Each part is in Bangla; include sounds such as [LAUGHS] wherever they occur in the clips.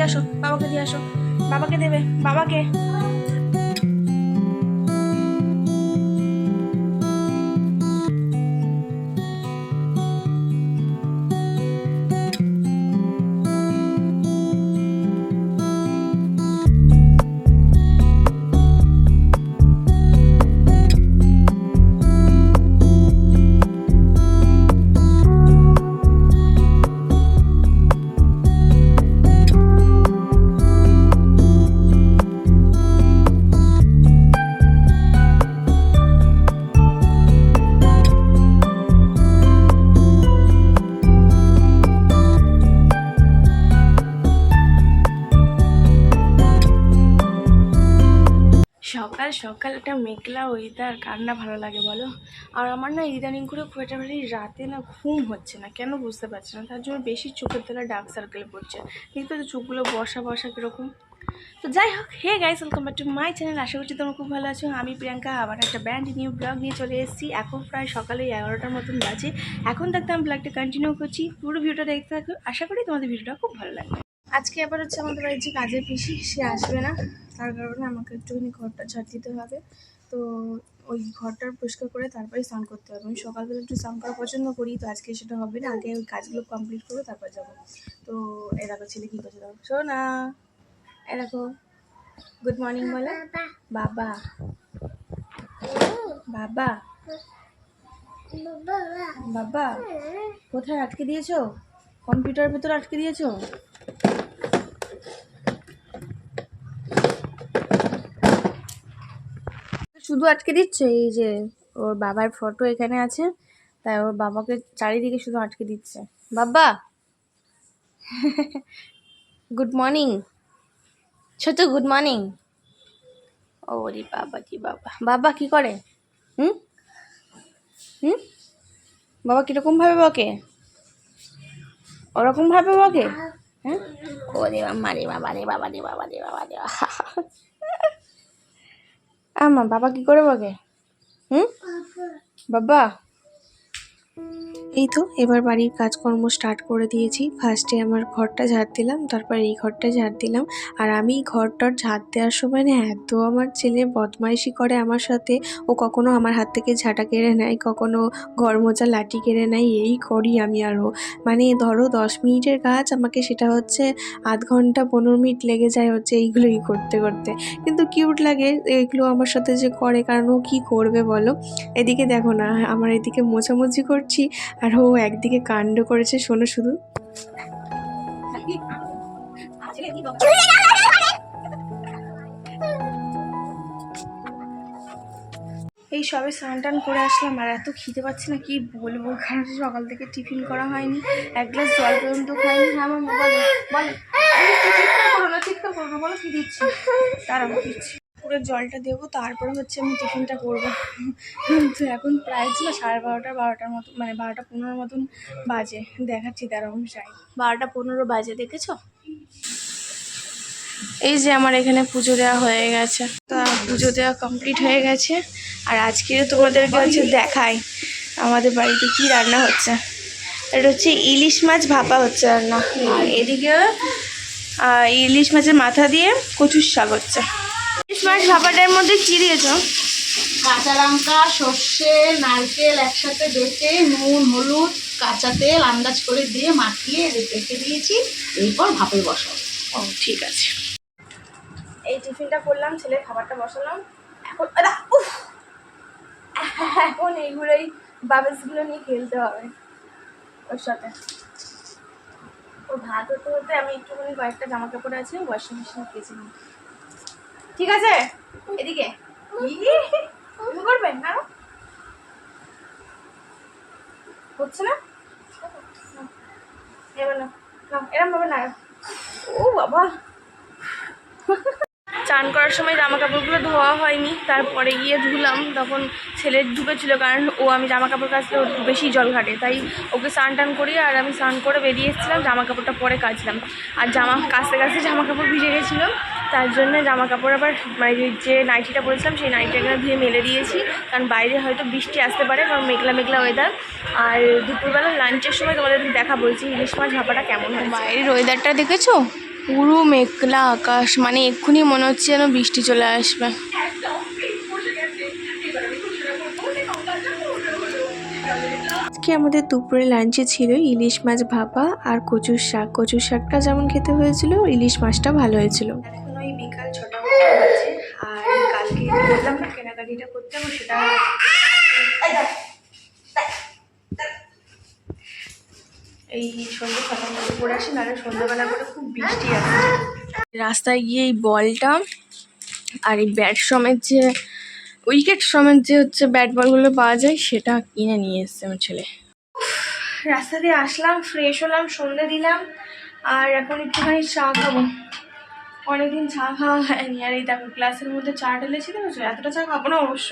দিয়ে আসো বাবাকে দিয়ে আসো। বাবাকে দেবে বাবাকে। সকাল একটা মেঘলা ওয়েদার কার না ভালো লাগে বলো? আর আমার না ইদানিং করে খুব একটা রাতে না ঘুম হচ্ছে না, কেন বুঝতে পারছি না? তার জন্য বেশি চোখের তলা ডার্ক সার্কেল পড়ছে। কিন্তু তো চোখগুলো বসা বসা কীরকম। তো যাই হোক hey guys welcome back to my channel আশা করছি তোমরা খুব ভালো আছো। আমি প্রিয়াঙ্কা, আবার একটা ব্যান্ড নিউ ব্লগ নিয়ে চলে এসেছি। এখন প্রায় সকালে এগারোটার মতন বাজে। এখন থাকতে আমি ব্লগটা কন্টিনিউ করছি। পুরো ভিডিওটা দেখতে থাকো। আশা করি তোমাদের ভিডিওটা খুব ভালো লাগবে। আজকে আবার হচ্ছে আমাদের বাড়ির যে কাজের পিসি, সে আসবে না। তার কারণে আমাকে একটুখানি ঘরটা ঝাড় দিতে হবে। তো ওই ঘরটার পরিষ্কার করে তারপরে স্নান করতে হবে। আমি সকালবেলা একটু স্নান করা পছন্দ করি, তো আজকে সেটা হবে না। আগে ওই কাজগুলো কমপ্লিট করব তারপর যাব। তো এ দেখো ছেলে কী করছে দেখো। শোনো না এ দেখো। গুড মর্নিং বলে। বাবা। বাবা। বাবা। কোথায় আটকে দিয়েছ? কম্পিউটার ভেতর আটকে দিয়েছ? শুধু আটকে দিচ্ছে? এই যে ওর বাবার ফটো এখানে আছে, তাই ওর বাবাকে চারিদিকে শুধু আটকে দিচ্ছে। বাবা! গুড মর্নিং ছোট গুড মর্নিং ও রে বাবা কি বাবা। বাবা, কি করে? হুম? হুম? বাবা কীরকম ভাবে বকে? ওরকম ভাবে বকে? হ্যাঁ? রে বাবা রে বাবা রে বাবা রে বাবা রে বাবা রে [LAUGHS] আমা বাবা কি করে বকে হুম? বাবা এই তো, এবার বাড়ির কাজকর্ম স্টার্ট করে দিয়েছি। ফার্স্টে আমার ঘরটা ঝাড় দিলাম, তারপর এই ঘরটা ঝাড় দিলাম। আর আমি ঘরটার ঝাড় দেওয়ার সময় না এত আমার ছেলে বদমাইশি করে আমার সাথে। ও কখনো আমার হাত থেকে ঝাঁটা কেড়ে নেয়, কখনো ঘর মোচা লাঠি কেড়ে নেয়, এই করি আমি আরও মানে ধরো দশ মিনিটের কাজ, আমাকে সেটা হচ্ছে আধ ঘণ্টা পনেরো মিনিট লেগে যায় হচ্ছে এইগুলোই করতে করতে। কিন্তু কিউট লাগে এগুলো আমার সাথে যে করে, কারণ ও কী করবে বলো? এদিকে দেখো না, আমার এদিকে মোছামুছি করছি, আর ও একদিকে কাণ্ড করেছে, শোনো শুধু। এই সবে স্নান টান করে আসলাম, আর এত খিদে পাচ্ছে না, কি বলব? কারণ সকাল থেকে টিফিন করা হয়নি। এক গ্লাস জল পর্যন্ত খাইনি। হ্যাঁ আমার মোবাইল বলো। আরে চিৎকার বলো কি দিচ্ছি? তার আমি দিচ্ছি। পুরো জলটা দেবো, তারপরে হচ্ছে আমি টিফিনটা করব। তো এখন প্রায় ছিল সাড়ে বারোটা, বারোটার মতো মানে বারোটা পনেরোর মতন বাজে। দেখাচ্ছি তার অনুযায়ী। বারোটা পনেরো বাজে, দেখেছ? এই যে আমার এখানে পুজো দেওয়া হয়ে গেছে। তা পুজো দেওয়া কমপ্লিট হয়ে গেছে। আর আজকে তোমাদেরকে হচ্ছে দেখাই আমাদের বাড়িতে কি রান্না হচ্ছে। এটা হচ্ছে ইলিশ মাছ ভাপা হচ্ছে রান্না। আর এদিকে ইলিশ মাছের মাথা দিয়ে কচুর শাক হচ্ছে। ইলিশ মাছ ভাপাটার মধ্যে কি দিয়েছ? কাঁচা লঙ্কা সর্ষে নারকেল একসাথে বেটে নুন হলুদ কাঁচা তেল আন্দাজ করে দিয়ে মাখিয়ে রেখে দিয়েছি। এরপর ভাপে বসাবো। ও ঠিক আছে। এই টিফিনটা করলাম ছেলের খাবারটা বসালাম। এখন এখন এইগুলোই বাবেসগুলো নিয়ে খেলতে হবে ওর সাথে। ওর ভাত হতে হতে আমি একটুখানি কয়েকটা জামা কাপড় আছে ওয়াশিং মেশিনে কেচে নিই ঠিক আছে? এদিকে। করবেন? তুমি না। হচ্ছে না? এবার না এরম ভাবে না ও বাবা। চান করার সময় জামা কাপড়গুলো ধোয়া হয়নি, তারপরে গিয়ে ধুলাম, তখন ছেলে ঢুকেছিল কারণ ও আমি জামা কাপড় কাচলে ও একটু বেশি জল ঘাটে, তাই ওকে স্নান টান করি আর আমি স্নান করে বেরিয়ে এসেছিলাম জামা কাপড়টা পরে কাচলাম। আর জামা, কাচতে কাচতে জামা কাপড় ভিজে গেছিল, তার জন্য জামা কাপড় আবার মানে যে নাইটিটা পরেছিলাম, সেই নাইটিটা ধুয়ে মেলে দিয়েছি, কারণ বাইরে হয়তো বৃষ্টি আসতে পারে, কারণ মেঘলা মেঘলা ওয়েদার আর দুপুরবেলা লাঞ্চের সময় তোমাদের দেখা বলছি ইলিশ মাছ ভাপাটা কেমন হয় বাইরের ওয়েদারটা দেখেছ? পুরো মেঘলা আকাশ মানে এক্ষুনি মনে হচ্ছে যেন বৃষ্টি চলে আসবে। আজকে আমাদের দুপুরে লাঞ্চে ছিল ইলিশ মাছ ভাপা আর কচুর শাক। কচুর শাকটা যেমন খেতে হয়েছিল, ইলিশ মাছটা ভালো হয়েছিল। বিকাল ছটা আর কালকে বললাম না কেনাকাটিটা করতে হবে, সেটা এই সন্ধ্যে ছটার মধ্যে আসি, নাহলে সন্ধ্যাবেলা করে খুব বৃষ্টি আছে রাস্তায় গিয়ে এই বলটা আর এই ব্যাট সমেত যে উইকেট সমেত যে হচ্ছে ব্যাট বলগুলো পাওয়া যায়, সেটা কিনে নিয়ে এসছে আমার ছেলে। রাস্তা দিয়ে আসলাম ফ্রেশ হলাম সন্ধে দিলাম, আর এখন একটুখানি চা খাব। অনেকদিন চা খাওয়া হয়নি, আর এই দেখো গ্লাসের মধ্যে চা ঢেলেছি দেখো এতটা চা খাব না অবশ্য।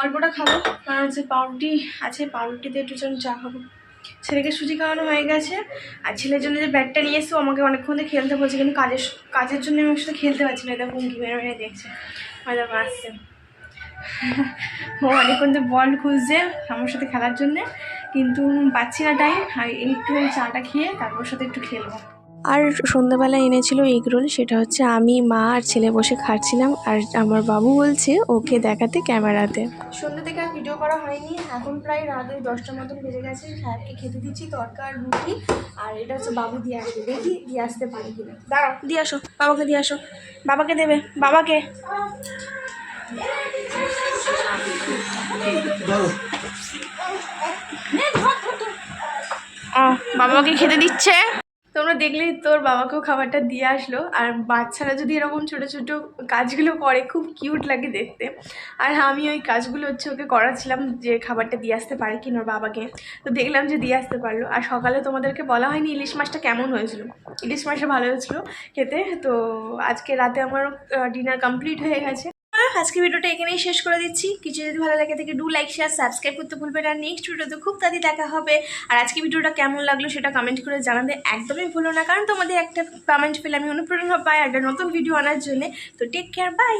অল্পটা খাব, কারণ হচ্ছে পাউরুটি আছে, পাউরুটিতে একটু চা খাব। ছেলেকে সুজি খাওয়ানো হয়ে গেছে। আর ছেলের জন্য যে ব্যাটটা নিয়ে এসেও আমাকে অনেকক্ষণ ধরে খেলতে বলছে, কিন্তু কাজের কাজের জন্য আমি সাথে খেলতে পারছি না। এটা হুমকি মেরে মেরে দেখছে। মজা আসছে। ও অনেকক্ষণ ধরে বল খুঁজছে আমার সাথে খেলার জন্যে, কিন্তু পাচ্ছি না টাইম আর একটু চাটা খেয়ে তারপর সাথে একটু খেলব। আর সন্ধ্যাবেলা এনেছিল এগ রোল সেটা হচ্ছে আমি মা আর ছেলে বসে খাচ্ছিলাম আর আমার বাবু বলছে ওকে দেখাতে ক্যামেরাতে। সন্ধ্যা থেকে আর ভিডিও করা হয়নি এখন প্রায় রাত ওই দশটার মতন বেজে গেছে সাহেবকে খেতে দিচ্ছি তরকার রুটি আর এটা হচ্ছে বাবু দিয়ে আসবে দেখি দিয়ে আসতে পারি কিনা। দাঁড়াও দিয়ে আসো বাবাকে দিয়ে আসো বাবাকে দেবে বাবাকে। বাবাকে খেতে দিচ্ছে? তোমরা দেখলেই তোর বাবাকেও খাবারটা দিয়ে আসলো। আর বাচ্চারা যদি এরকম ছোট ছোট কাজগুলো করে, খুব কিউট লাগে দেখতে। আর আমি ওই কাজগুলো হচ্ছে ওকে করাচ্ছিলাম যে খাবারটা দিয়ে আসতে পারে কি ওর বাবাকে। তো দেখলাম যে দিয়ে আসতে পারল। আর সকালে তোমাদেরকে বলা হয়নি ইলিশ মাছটা কেমন হয়েছিল। ইলিশ মাছটা ভালো হয়েছিল খেতে। তো আজকে রাতে আমার ডিনার কমপ্লিট হয়ে গেছে। আজকে ভিডিওটা এখানেই শেষ করে দিচ্ছি। কিছু যদি ভালো লাগে থাকে ডু লাইক শেয়ার সাবস্ক্রাইব করতে ভুলবেন আর নেক্সট ভিডিওতে খুব তাড়াতাড়ি দেখা হবে। আর আজকে ভিডিওটা কেমন লাগল সেটা কমেন্ট করে জানাতে একদমই ভুলো না। কারণ তোমাদের একটা কমেন্ট পেলে আমি অনুপ্রেরণা পাই একটা নতুন ভিডিও আনার জন্য। তো টেক কেয়ার বাই